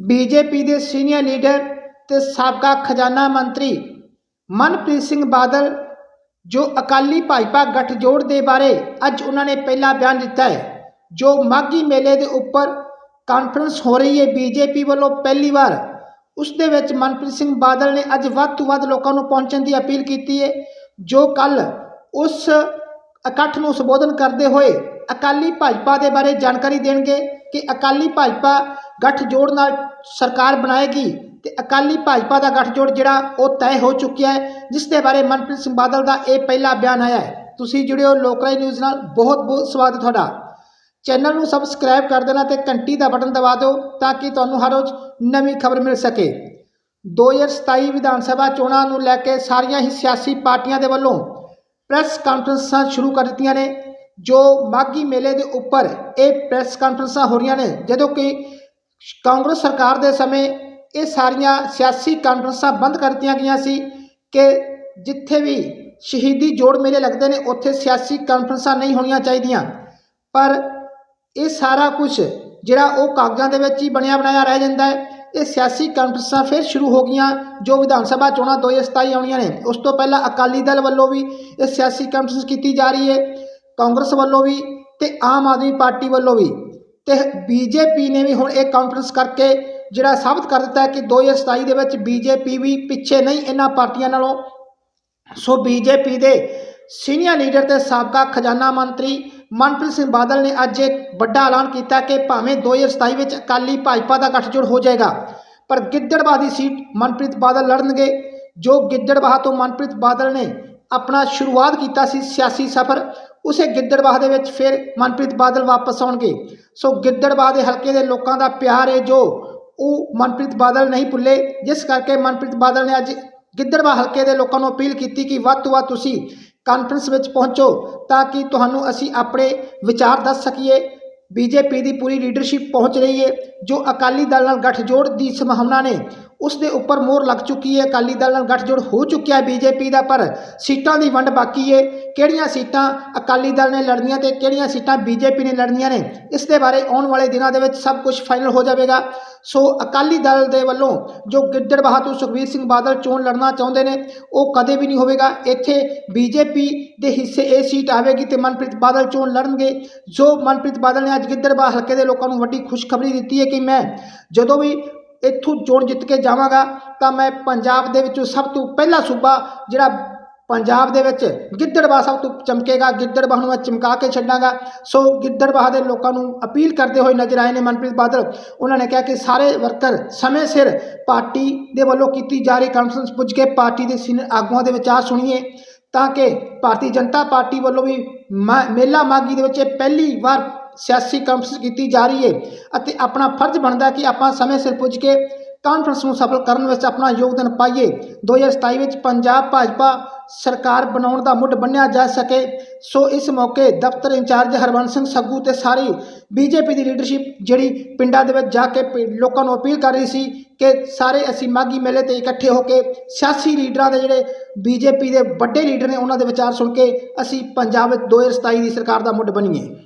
BJP ਦੇ senior leader ਤੇ ਸਾਬਕਾ ਖਜ਼ਾਨਾ ਮੰਤਰੀ ਮਨਪ੍ਰੀਤ ਸਿੰਘ ਬਾਦਲ, ਜੋ ਅਕਾਲੀ ਭਾਜਪਾ ਗੱਠਜੋੜ ਦੇ ਬਾਰੇ ਅੱਜ ਉਹਨਾਂ ਨੇ ਪਹਿਲਾ ਬਿਆਨ ਦਿੱਤਾ ਹੈ, ਜੋ ਮਾਘੀ ਮੇਲੇ ਦੇ ਉੱਪਰ ਕਾਨਫਰੰਸ ਹੋ ਰਹੀ ਹੈ ਬੀਜੇਪੀ ਵੱਲੋਂ ਪਹਿਲੀ ਵਾਰ। ਉਸ ਦੇ ਵਿੱਚ ਮਨਪ੍ਰੀਤ ਸਿੰਘ ਬਾਦਲ ਨੇ ਅੱਜ ਵੱਧ ਤੋਂ ਵੱਧ ਲੋਕਾਂ ਨੂੰ ਪਹੁੰਚਣ ਦੀ ਅਪੀਲ ਕੀਤੀ ਹੈ, ਜੋ ਕੱਲ ਉਸ ਇਕੱਠ ਨੂੰ ਸੰਬੋਧਨ ਕਰਦੇ ਹੋਏ ਅਕਾਲੀ ਭਾਜਪਾ ਦੇ ਬਾਰੇ ਜਾਣਕਾਰੀ ਦੇਣਗੇ ਕਿ ਅਕਾਲੀ ਭਾਜਪਾ ਗੱਠਜੋੜ ਨਾਲ ਸਰਕਾਰ ਬਣਾਏਗੀ ਤੇ ਅਕਾਲੀ ਭਾਜਪਾ ਦਾ ਗੱਠਜੋੜ ਜਿਹੜਾ ਉਹ ਤੈਅ ਹੋ ਚੁੱਕਿਆ ਹੈ, ਜਿਸ ਦੇ ਬਾਰੇ ਮਨਪ੍ਰੀਤ ਸਿੰਘ ਬਾਦਲ ਦਾ ਇਹ ਪਹਿਲਾ ਬਿਆਨ ਆਇਆ ਹੈ। ਤੁਸੀਂ ਜੁੜਿਓ ਲੋਕਰਾਈ ਨਿਊਜ਼ ਨਾਲ, ਬਹੁਤ ਬਹੁਤ ਸਵਾਗਤ ਤੁਹਾਡਾ। ਚੈਨਲ ਨੂੰ ਸਬਸਕ੍ਰਾਈਬ ਕਰ ਦੇਣਾ ਤੇ ਘੰਟੀ ਦਾ ਬਟਨ ਦਬਾ ਦਿਓ ਤਾਂ ਕਿ ਤੁਹਾਨੂੰ ਹਰ ਰੋਜ਼ ਨਵੀਂ ਖਬਰ ਮਿਲ ਸਕੇ। 2027 ਵਿਧਾਨ ਸਭਾ ਚੋਣਾਂ ਨੂੰ ਲੈ ਕੇ ਸਾਰੀਆਂ ਹੀ ਸਿਆਸੀ ਪਾਰਟੀਆਂ ਦੇ ਵੱਲੋਂ ਪ੍ਰੈਸ ਕਾਨਫਰੰਸਾਂ ਸ਼ੁਰੂ ਕਰ ਦਿੱਤੀਆਂ ਨੇ, ਜੋ ਮਾਘੀ ਮੇਲੇ ਦੇ ਉੱਪਰ ਇਹ ਪ੍ਰੈਸ ਕਾਨਫਰੰਸਾਂ ਹੋ ਰਹੀਆਂ ਨੇ, ਜਦੋਂ ਕਿ ਕਾਂਗਰਸ ਸਰਕਾਰ ਦੇ ਸਮੇਂ ਇਹ ਸਾਰੀਆਂ ਸਿਆਸੀ ਕਾਨਫਰੰਸਾਂ ਬੰਦ ਕਰ ਦਿੱਤੀਆਂ ਗਈਆਂ ਸੀ ਕਿ ਜਿੱਥੇ ਵੀ ਸ਼ਹੀਦੀ ਜੋੜ ਮੇਲੇ ਲੱਗਦੇ ਨੇ, ਉੱਥੇ ਸਿਆਸੀ ਕਾਨਫਰੰਸਾਂ ਨਹੀਂ ਹੋਣੀਆਂ ਚਾਹੀਦੀਆਂ। ਪਰ ਇਹ ਸਾਰਾ ਕੁਝ ਜਿਹੜਾ ਉਹ ਕਾਗਜ਼ਾਂ ਦੇ ਵਿੱਚ ਹੀ ਬਣਿਆ ਬਣਾਇਆ ਰਹਿ ਜਾਂਦਾ ਹੈ, ਇਹ ਸਿਆਸੀ ਕਾਨਫਰੰਸਾਂ ਫਿਰ ਸ਼ੁਰੂ ਹੋ ਗਈਆਂ, ਜੋ ਵਿਧਾਨ ਸਭਾ ਚੋਣਾਂ 2027 ਆਉਣੀਆਂ ਨੇ। ਉਸ ਤੋਂ ਪਹਿਲਾਂ ਅਕਾਲੀ ਦਲ ਵੱਲੋਂ ਵੀ ਇਹ ਸਿਆਸੀ ਕਾਨਫਰੰਸ ਕੀਤੀ ਜਾ ਰਹੀ ਹੈ, ਕਾਂਗਰਸ ਵੱਲੋਂ ਵੀ ਤੇ ਆਮ ਆਦਮੀ ਪਾਰਟੀ ਵੱਲੋਂ ਵੀ। ਤੇ ਬੀਜੇਪੀ ਨੇ ਵੀ ਹੁਣ ਇਹ ਕਾਨਫਰੰਸ ਕਰਕੇ ਜਿਹੜਾ ਸਾਬਤ ਕਰ ਦਿੱਤਾ ਹੈ ਕਿ 2027 ਦੇ ਵਿੱਚ ਬੀਜੇਪੀ ਵੀ ਪਿੱਛੇ ਨਹੀਂ ਇਹਨਾਂ ਪਾਰਟੀਆਂ ਨਾਲੋਂ। ਸੋ ਬੀਜੇਪੀ ਦੇ ਸੀਨੀਅਰ ਲੀਡਰ ਤੇ ਸਾਬਕਾ ਖਜ਼ਾਨਾ ਮੰਤਰੀ ਮਨਪ੍ਰੀਤ ਸਿੰਘ ਬਾਦਲ ਨੇ ਅੱਜ ਇੱਕ ਵੱਡਾ ਐਲਾਨ ਕੀਤਾ ਕਿ ਭਾਵੇਂ 2027 ਵਿੱਚ ਅਕਾਲੀ ਭਾਜਪਾ ਦਾ ਗੱਠਜੋੜ ਹੋ ਜਾਏਗਾ, ਪਰ ਗਿੱਦੜਬਾਹ ਦੀ ਸੀਟ ਮਨਪ੍ਰੀਤ ਬਾਦਲ ਲੜਨਗੇ। ਜੋ ਗਿੱਦੜਬਾਹ ਤੋਂ ਮਨਪ੍ਰੀਤ ਬਾਦਲ ਨੇ ਆਪਣਾ ਸ਼ੁਰੂਆਤ ਕੀਤਾ ਸੀ ਸਿਆਸੀ ਸਫ਼ਰ, ਉਸੇ ਗਿੱਦੜਬਾਹ ਦੇ ਵਿੱਚ ਫਿਰ ਮਨਪ੍ਰੀਤ ਬਾਦਲ ਵਾਪਸ ਆਉਣਗੇ। ਸੋ ਗਿੱਦੜਬਾਹ ਦੇ ਹਲਕੇ ਦੇ ਲੋਕਾਂ ਦਾ ਪਿਆਰ ਹੈ ਜੋ ਉਹ ਮਨਪ੍ਰੀਤ ਬਾਦਲ ਨਹੀਂ ਭੁੱਲੇ, ਜਿਸ ਕਰਕੇ ਮਨਪ੍ਰੀਤ ਬਾਦਲ ਨੇ ਅੱਜ ਗਿੱਦੜਬਾਹ ਹਲਕੇ ਦੇ ਲੋਕਾਂ ਨੂੰ ਅਪੀਲ ਕੀਤੀ ਕਿ ਵੱਧ ਤੋਂ ਵੱਧ ਤੁਸੀਂ ਕਾਨਫਰੰਸ ਵਿੱਚ ਪਹੁੰਚੋ ਤਾਂ ਕਿ ਤੁਹਾਨੂੰ ਅਸੀਂ ਆਪਣੇ ਵਿਚਾਰ ਦੱਸ ਸਕੀਏ। ਬੀਜੇਪੀ ਦੀ ਪੂਰੀ ਲੀਡਰਸ਼ਿਪ ਪਹੁੰਚ ਰਹੀ ਹੈ ਜੋ ਅਕਾਲੀ ਦਲ ਨਾਲ ਗੱਠਜੋੜ ਦੀ ਸੰਭਾਵਨਾ ਨੇ। ਉਸ ਦੇ ਉੱਪਰ ਮੋਹਰ ਲੱਗ ਚੁੱਕੀ ਹੈ। ਅਕਾਲੀ ਦਲ ਨਾਲ ਗੱਠਜੋੜ ਹੋ ਚੁੱਕਿਆ ਹੈ ਬੀਜੇਪੀ ਦਾ, ਪਰ ਸੀਟਾਂ ਦੀ ਵੰਡ ਬਾਕੀ ਹੈ। ਕਿਹੜੀਆਂ ਸੀਟਾਂ ਅਕਾਲੀ ਦਲ ਨੇ ਲੜਨੀਆਂ ਤੇ ਕਿਹੜੀਆਂ ਸੀਟਾਂ ਬੀਜੇਪੀ ਨੇ ਲੜਨੀਆਂ ਨੇ, ਇਸ ਦੇ ਬਾਰੇ ਆਉਣ ਵਾਲੇ ਦਿਨਾਂ ਦੇ ਵਿੱਚ ਸਭ ਕੁਝ ਫਾਈਨਲ ਹੋ ਜਾਵੇਗਾ। ਸੋ ਅਕਾਲੀ ਦਲ ਦੇ ਵੱਲੋਂ ਜੋ ਗਿੱਦੜਬਾਹਾ ਤੋਂ ਸੁਖਬੀਰ ਸਿੰਘ ਬਾਦਲ ਚੋਣ ਲੜਨਾ ਚਾਹੁੰਦੇ ਨੇ, ਉਹ ਕਦੇ ਵੀ ਨਹੀਂ ਹੋਵੇਗਾ। ਇੱਥੇ ਬੀਜੇਪੀ ਦੇ ਹਿੱਸੇ ਇਹ ਸੀਟ ਆਵੇਗੀ ਤੇ ਮਨਪ੍ਰੀਤ ਬਾਦਲ ਚੋਣ ਲੜਨਗੇ। ਜੋ ਮਨਪ੍ਰੀਤ ਬਾਦਲ ਨੇ ਅੱਜ ਗਿੱਦੜਬਾਹਾ ਹਲਕੇ ਦੇ ਲੋਕਾਂ ਨੂੰ ਵੱਡੀ ਖੁਸ਼ਖਬਰੀ ਦਿੱਤੀ ਹੈ ਕਿ ਮੈਂ ਜਦੋਂ ਵੀ ਇੱਥੋਂ ਚੋਣ ਜਿੱਤ ਕੇ ਜਾਵਾਂਗਾ, ਤਾਂ ਮੈਂ ਪੰਜਾਬ ਦੇ ਵਿੱਚੋਂ ਸਭ ਤੋਂ ਪਹਿਲਾ ਸੂਬਾ ਜਿਹੜਾ ਪੰਜਾਬ ਦੇ ਵਿੱਚ ਗਿੱਦੜਬਾਹਾ ਸਭ ਤੋਂ ਚਮਕੇਗਾ, ਗਿੱਦੜਬਾਹਾ ਨੂੰ ਮੈਂ ਚਮਕਾ ਕੇ ਛੱਡਾਂਗਾ। ਸੋ ਗਿੱਦੜਬਾਹਾ ਦੇ ਲੋਕਾਂ ਨੂੰ ਅਪੀਲ ਕਰਦੇ ਹੋਏ ਨਜ਼ਰ ਆਏ ਨੇ ਮਨਪ੍ਰੀਤ ਬਾਦਲ। ਉਹਨਾਂ ਨੇ ਕਿਹਾ ਕਿ ਸਾਰੇ ਵਰਕਰ ਸਮੇਂ ਸਿਰ ਪਾਰਟੀ ਦੇ ਵੱਲੋਂ ਕੀਤੀ ਜਾ ਰਹੀ ਕਾਨਫਰੰਸ ਪੁੱਜ ਕੇ ਪਾਰਟੀ ਦੇ ਸੀਨੀਅਰ ਆਗੂਆਂ ਦੇ ਵਿਚਾਰ ਸੁਣੀਏ, ਤਾਂ ਕਿ ਭਾਰਤੀ ਜਨਤਾ ਪਾਰਟੀ ਵੱਲੋਂ ਵੀ ਮਾ- ਮੇਲਾ ਮਾਗੀ ਦੇ ਵਿੱਚ ਪਹਿਲੀ ਵਾਰ ਸਿਆਸੀ ਕਾਨਫਰੰਸ ਕੀਤੀ ਜਾ ਰਹੀ ਹੈ ਅਤੇ ਆਪਣਾ ਫਰਜ਼ ਬਣਦਾ ਕਿ ਆਪਾਂ ਸਮੇਂ ਸਿਰ ਪੁੱਜ ਕੇ ਕਾਨਫਰੰਸ ਨੂੰ ਸਫਲ ਕਰਨ ਵਿੱਚ ਆਪਣਾ ਯੋਗਦਾਨ ਪਾਈਏ। 2027 ਵਿੱਚ ਪੰਜਾਬ ਭਾਜਪਾ ਸਰਕਾਰ ਬਣਾਉਣ ਦਾ ਮੁੱਢ ਬੰਨਿਆ ਜਾ ਸਕੇ। ਸੋ ਇਸ ਮੌਕੇ ਦਫ਼ਤਰ ਇੰਚਾਰਜ ਹਰਬੰਸ ਸਿੰਘ ਸੱਗੂ ਤੇ ਸਾਰੀ ਬੀਜੇਪੀ ਦੀ ਲੀਡਰਸ਼ਿਪ ਜਿਹੜੀ ਪਿੰਡਾਂ ਦੇ ਵਿੱਚ ਜਾ ਕੇ ਪਿ- ਲੋਕਾਂ ਨੂੰ ਅਪੀਲ ਕਰ ਰਹੀ ਸੀ ਕਿ ਸਾਰੇ ਅਸੀਂ ਮਾਗੀ ਮੇਲੇ ਤੇ ਇਕੱਠੇ ਹੋ ਕੇ ਸਿਆਸੀ ਲੀਡਰਾਂ ਦੇ ਜਿਹੜੇ ਬੀਜੇਪੀ ਦੇ ਵੱਡੇ ਲੀਡਰ ਨੇ ਉਹਨਾਂ ਦੇ ਵਿਚਾਰ ਸੁਣ ਕੇ ਅਸੀਂ ਪੰਜਾਬ ਵਿੱਚ 2027 ਦੀ ਸਰਕਾਰ ਦਾ ਮੁੱਢ ਬਣੀਏ।